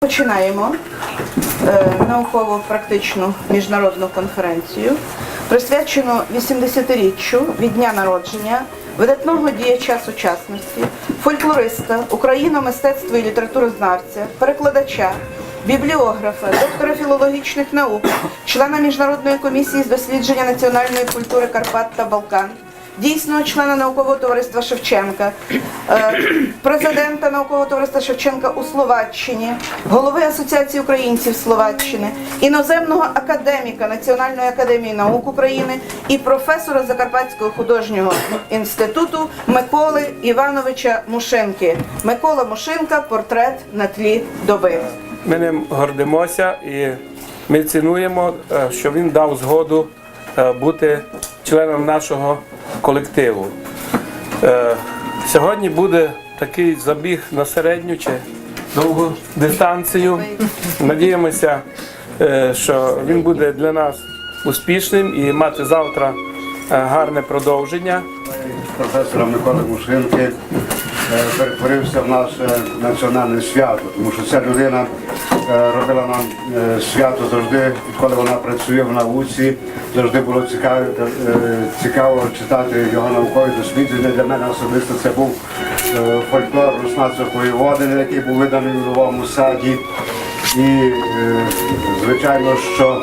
Починаємо е, науково-практичну міжнародну конференцію, присвячену 80-річчю від дня народження видатного діяча сучасності, фольклориста, україно-мистецтва і літературознавця, перекладача, бібліографа, доктора філологічних наук, члена міжнародної комісії з дослідження національної культури Карпат та Балкан дійсного члена наукового товариства Шевченка, е, президента наукового товариства Шевченка у Словаччині, голови Асоціації українців Словаччини, іноземного академіка Національної академії наук України і професора Закарпатського художнього інституту Миколи Івановича Мушинки. Микола Мушинка портрет на тлі доби. Ми ним гордимося і ми цінуємо, е, що він дав згоду е, бути членом нашого колективу. Е, Сьогодні буде такий забіг на середню чи довгу дистанцію. Надіємося, е, що він буде для нас успішним і мати завтра е, гарне продовження. професора Миколи Мушинки перетворився в наше національне свято, тому що ця людина е, робила нам е, свято завжди, відколи вона працює в науці, завжди було цікаво, е, цікаво читати його наукові дослідження. Для мене особисто це був е, фольклор Руснацької води, який був виданий у новому саді. І, е, звичайно, що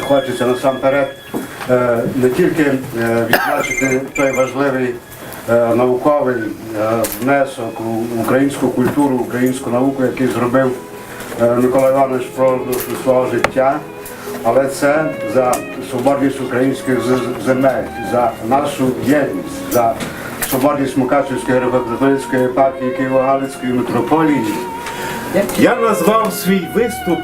хочеться насамперед е, не тільки е, відзначити той важливий е, науковий е, внесок у українську культуру, українську науку, який зробив е, Микола Іванович впродовж свого життя, але це за свободність українських земель, за нашу єдність, за свободність Мукачівської республіканської епархії Києво-Галицької митрополії. Я назвав свій виступ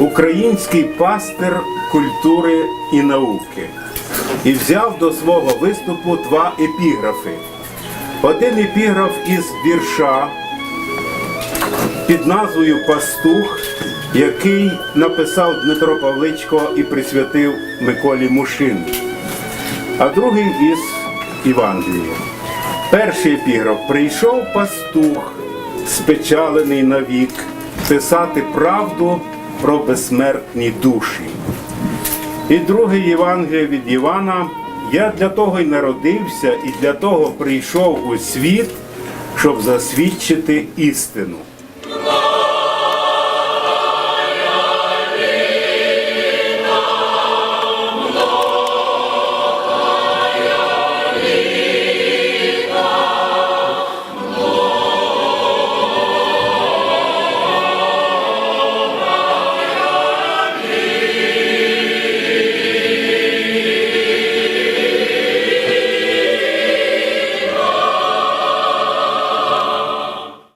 Український пастир культури і науки і взяв до свого виступу два епіграфи. Один епіграф із вірша під назвою Пастух, який написав Дмитро Павличко і присвятив Миколі Мушин, а другий із Євангелія. Перший епіграф прийшов пастух, спечалений навік, писати правду про безсмертні душі. І друге Євангеліє від Івана. Я для того й народився, і для того прийшов у світ, щоб засвідчити істину.